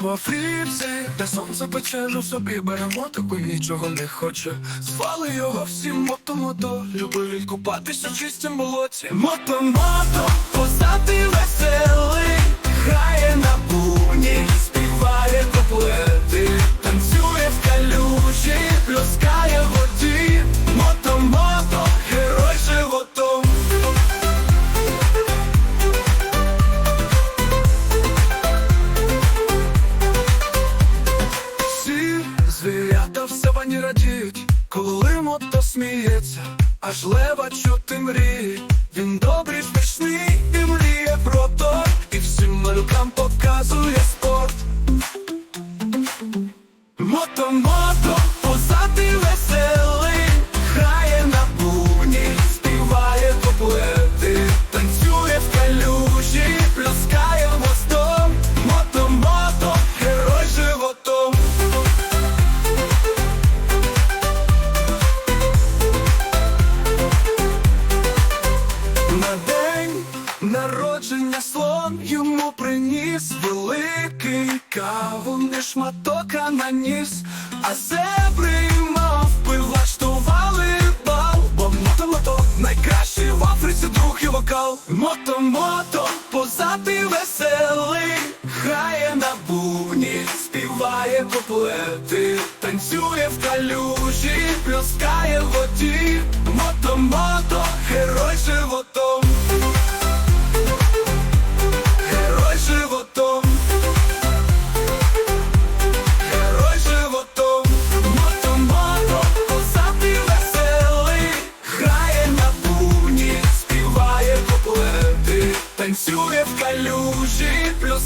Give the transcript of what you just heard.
По Африці, де сонце пече, собі беремо таку нічого не хоче. Звали його всі мото-мото, любив купатися в чистім болоті. Мото-мото, позатий веселий, савані радіють, коли мото сміється, аж лева чути мріє. Він добрий, смішний і мріє про то, і всім малюкам показує спорт. Мото-мото, народження слон йому приніс великий каву, не шматок, а наніс, а зебри мавпи влаштували бал, бо мото-мото найкращий в Африці друг і вокал. Мото-мото, позатий веселий, грає на бубні, співає куплети, танцює в калюжі, плюскає в воді. Мото-мото, герой животом. танцює в калюжі плюс